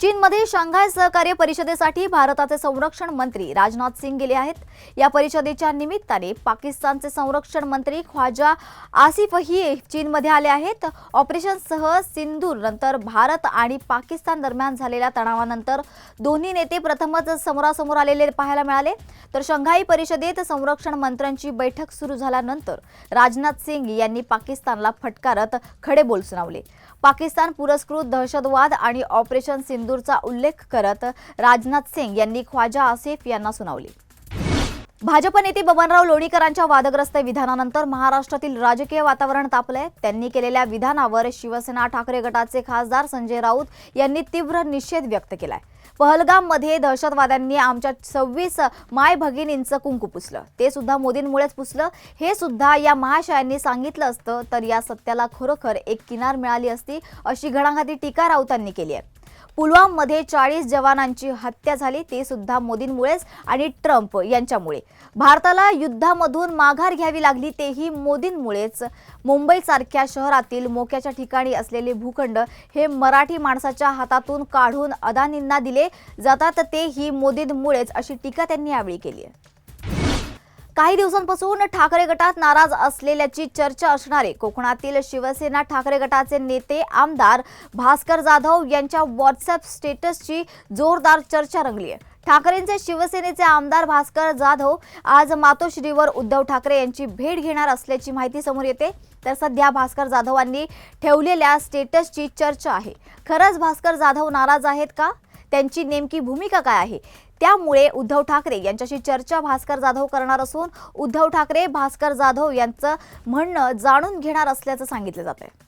चीनमध्ये शांघाय सहकार्य परिषदेसाठी भारताचे संरक्षण मंत्री राजनाथ सिंग गेले आहेत. या परिषदेच्या निमित्ताने पाकिस्तानचे संरक्षण मंत्री ख्वाजा आसिफही चीनमध्ये आले आहेत. ऑपरेशनसह सिंधूर नंतर भारत आणि पाकिस्तान दरम्यान झालेल्या तणावानंतर दोन्ही नेते प्रथमच समोरासमोर आलेले पाहायला मिळाले. तर शंघाई परिषदेत संरक्षण मंत्र्यांची बैठक सुरू झाल्यानंतर राजनाथ सिंग यांनी पाकिस्तानला फटकारत खडे बोल सुनावले पाकिस्तान पुरस्कृत दहशतवाद आणि ऑपरेशन सिंदूरचा उल्लेख करत राजनाथ सिंग यांनी ख्वाजा आसिफ यांना सुनावली. भाजप नेते बबनराव लोणीकरांच्या वादग्रस्त विधानानंतर महाराष्ट्रातील राजकीय वातावरण तापलंय. त्यांनी केलेल्या विधानावर शिवसेना ठाकरे गटाचे खासदार संजय राऊत यांनी तीव्र निषेध व्यक्त केलाय. पहलगाममध्ये दहशतवाद्यांनी आमच्या सव्वीस माय भगिनींचं कुंकू पुसलं. ते सुद्धा मोदींमुळेच पुसलं. हे सुद्धा या महाशयांनी सांगितलं असतं तर या सत्याला खरोखर एक किनार मिळाली असती अशी घणाघाती टीका राऊतांनी केली आहे. पुलवाममध्ये चाळीस जवानांची हत्या झाली ते सुद्धा मोदींमुळेच आणि ट्रम्प यांच्यामुळे. भारताला युद्धामधून माघार घ्यावी लागली तेही मोदींमुळेच. मुंबईसारख्या शहरातील मोक्याच्या ठिकाणी असलेले भूखंड हे मराठी माणसाच्या हातातून काढून अदानींना दिले जातात तेही मोदींमुळेच अशी टीका त्यांनी यावेळी केली आहे. काही दिवसांपासून ठाकरे गटात नाराज असलेल्याची चर्चा असणारे कोकणातील शिवसेना ठाकरे गटाचे नेते आमदार भास्कर जाधव यांच्या व्हॉट्सअप स्टेटसची जोरदार चर्चा रंगली आहे. ठाकरेंचे शिवसेनेचे आमदार भास्कर जाधव आज मातोश्रीवर उद्धव ठाकरे यांची भेट घेणार असल्याची माहिती समोर येते. तर सध्या भास्कर जाधवांनी ठेवलेल्या स्टेटसची चर्चा आहे. खरंच भास्कर जाधव नाराज आहेत का? त्यांची नेमकी भूमिका काय आहे? त्यामुळे उद्धव ठाकरे यांच्याशी चर्चा भास्कर जाधव करणार असून उद्धव ठाकरे भास्कर जाधव यांचं म्हणणं जाणून घेणार असल्याचं सांगितलं जात आहे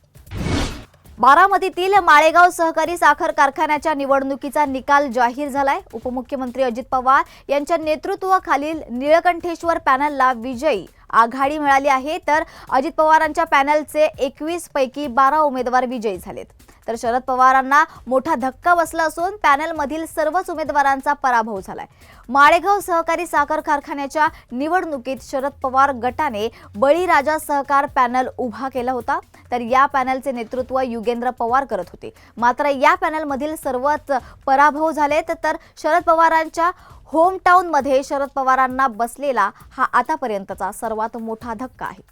बारामतीतील माळेगाव सहकारी साखर कारखान्याच्या निवडणुकीचा निकाल जाहीर झालाय. उपमुख्यमंत्री अजित पवार यांच्या नेतृत्वाखालील निळकंठेश्वर पॅनलला विजयी आघाडी मिळाली आहे तर अजित पवारांच्या पॅनलचे एकवीस पैकी बारा उमेदवार विजयी झालेत. तर शरद पवारांना मोठा धक्का बसला असून पॅनलमधील सर्वच उमेदवारांचा पराभव झालाय. माळेगाव सहकारी साखर कारखान्याच्या निवडणुकीत शरद पवार गटाने बळीराजा सहकार पॅनल उभा केला होता. तर या पॅनलचे नेतृत्व युगेंद्र पवार करत होते. मात्र या पॅनलमधील सर्वच पराभव झालेत तर शरद पवारांच्या होमटाऊनमध्ये शरद पवारांना बसलेला हा आतापर्यंतचा सर्वात मोठा धक्का आहे.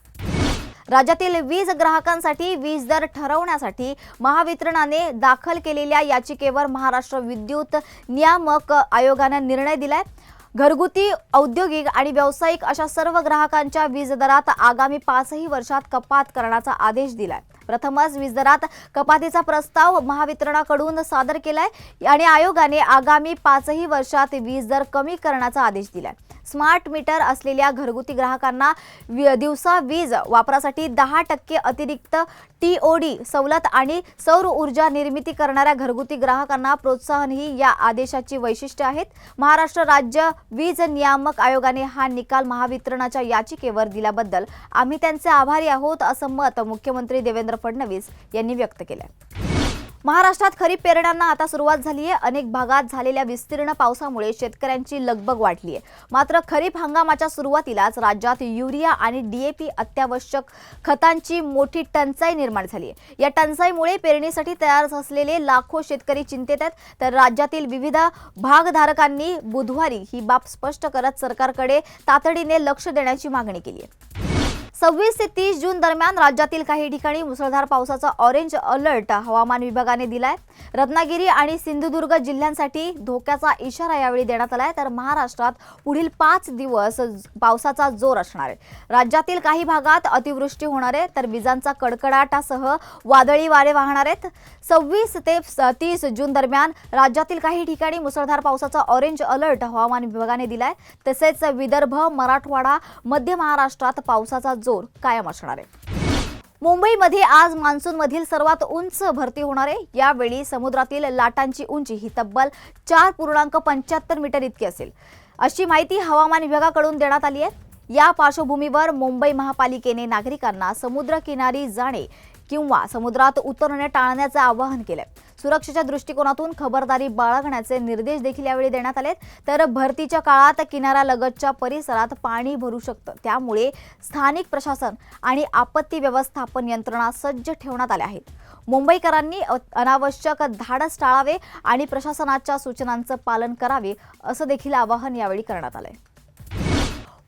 राज्यातील वीज ग्राहकांसाठी वीज दर ठरवण्यासाठी महावितरणाने दाखल केलेल्या याचिकेवर महाराष्ट्र विद्युत नियामक आयोगाने निर्णय दिलाय. घरगुती औद्योगिक आणि व्यावसायिक अशा सर्व ग्राहकांच्या वीज दरात आगामी पाचही वर्षात कपात करण्याचा आदेश दिलाय. प्रथमच वीज दरात कपातीचा प्रस्ताव महावितरणाकडून सादर केलाय आणि आयोगाने आगामी पाचही वर्षात वीज दर कमी करण्याचा आदेश दिलाय. स्मार्ट मीटर असलेल्या घरगुती ग्राहकांना वि- दिवसा वीज वापरासाठी दहा टक्के अतिरिक्त टी ओ डी सवलत आणि सौर ऊर्जा निर्मिती करणाऱ्या घरगुती ग्राहकांना प्रोत्साहन ही या आदेशाची वैशिष्ट्य आहेत. महाराष्ट्र राज्य वीज नियामक आयोगाने हा निकाल महावितरणाच्या याचिकेवर दिल्याबद्दल आम्ही त्यांचे आभारी आहोत असं मत मुख्यमंत्री देवेंद्र फडणवीस यांनी व्यक्त केलंय. महाराष्ट्रात खरीप पेरण्यांना आता सुरुवात झाली आहे अनेक भागात झालेल्या विस्तीर्ण पावसामुळे शेतकऱ्यांची लगबग वाढली आहे मात्र खरीप हंगामाच्या सुरुवातीलाच राज्यात युरिया आणि डीएपी अत्यावश्यक खतांची मोठी टंचाई निर्माण झाली आहे या टंचाईमुळे पेरणीसाठी तयार असलेले लाखो शेतकरी चिंतेत आहेत. तर राज्यातील विविध भागधारकांनी बुधवारी ही बाब स्पष्ट करत सरकारकडे तातडीने लक्ष देण्याची मागणी केली आहे सव्वीस ते तीस जून दरम्यान राज्यातील काही ठिकाणी मुसळधार पावसाचा ऑरेंज अलर्ट हवामान विभागाने दिलाय. रत्नागिरी आणि सिंधुदुर्ग जिल्ह्यांसाठी धोक्याचा इशारा यावेळी देण्यात आलाय. तर महाराष्ट्रात पुढील पाच दिवस पावसाचा जोर असणार आहे. राज्यातील काही भागात अतिवृष्टी होणार आहे. तर विजांचा कडकडाटासह वादळी वारे वाहणार आहेत. सव्वीस ते तीस जून दरम्यान राज्यातील काही ठिकाणी मुसळधार पावसाचा ऑरेंज अलर्ट हवामान विभागाने दिलाय. तसेच विदर्भ मराठवाडा मध्य महाराष्ट्रात पावसाचा जोर कायम असणार आहे. मुंबईमध्ये आज मान्सूनमधील सर्वात उंच भरती होणार आहे. यावेळी समुद्रातील लाटांची उंची ही तब्बल चार पूर्णांक पंच्याहत्तर मीटर इतकी असेल. अशी माहिती हवामान विभागाकडून देण्यात आली आहे. या पार्श्वभूमीवर मुंबई महापालिकेने नागरिकांना समुद्रकिनारी जाणे किंवा समुद्रात उतरणे टाळण्याचे आवाहन केलं. सुरक्षेच्या दृष्टिकोनातून खबरदारी बाळगण्याचे निर्देश देखील यावेळी देण्यात आलेत. तर भरतीच्या काळात किनाऱ्यालगतच्या परिसरात पाणी भरू शकतं. त्यामुळे स्थानिक प्रशासन आणि आपत्ती व्यवस्थापन यंत्रणा सज्ज ठेवण्यात आल्या आहेत. मुंबईकरांनी अ- अनावश्यक धाडस टाळावे आणि प्रशासनाच्या सूचनांचं पालन करावे असं देखील आवाहन यावेळी करण्यात आलं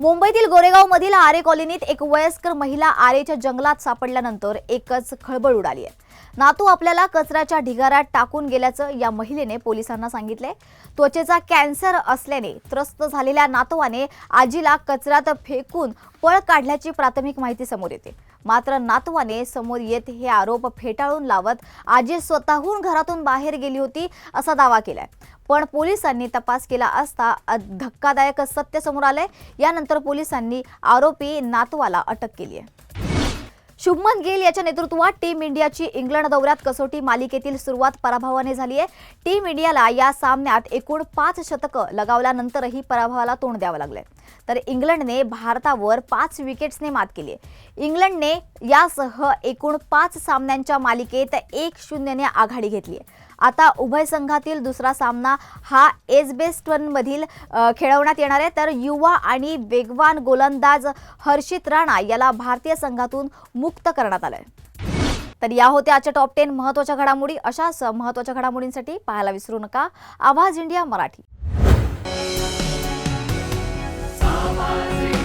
मुंबईतील गोरेगावमधील आरे कॉलनीत एक वयस्कर महिला आरेच्या जंगलात सापडल्यानंतर एकच खळबळ उडाली आहे. नातू आपल्याला कचऱ्याच्या ढिगाऱ्यात टाकून गेल्याचं या महिलेने पोलिसांना सांगितले त्वचेचा कॅन्सर असल्याने त्रस्त झालेल्या नातवाने आजीला कचऱ्यात फेकून पळ काढल्याची प्राथमिक माहिती समोर येते. मात्र नातवाने समोर येत हे आरोप फेटाळून लावत आजी स्वतःहून घरातून बाहेर गेली होती असा दावा केलाय. पण पोलिसांनी तपास केला असता धक्कादायक सत्य समोर आलंय. यानंतर पोलिसांनी आरोपी नातवाला अटक केली आहे. शुभमन गिल याच्या नेतृत्वात टीम इंडियाची इंग्लंड दौऱ्यात कसोटी मालिकेतील सुरुवात पराभवाने झाली आहे. टीम इंडियाला या सामन्यात एकूण पाच शतकं लगावल्यानंतरही पराभवाला तोंड द्यावं लागलंय. तर इंग्लंडने भारतावर पाच विकेट्सने मात केली आहे. इंग्लंडने यासह एकूण पाच सामन्यांच्या मालिकेत एक शून्यने आघाडी घेतली आहे. आता उभय संघातील दुसरा सामना हा एज बेस्ट वनमधील खेळवण्यात येणार आहे. तर युवा आणि वेगवान गोलंदाज हर्षित राणा याला भारतीय संघातून मुक्त करण्यात आलंय. तर या होत्या आजच्या टॉप टेन महत्त्वाच्या घडामोडी. अशाच महत्त्वाच्या घडामोडींसाठी पाहायला विसरू नका. आवाज इंडिया मराठी. आवाज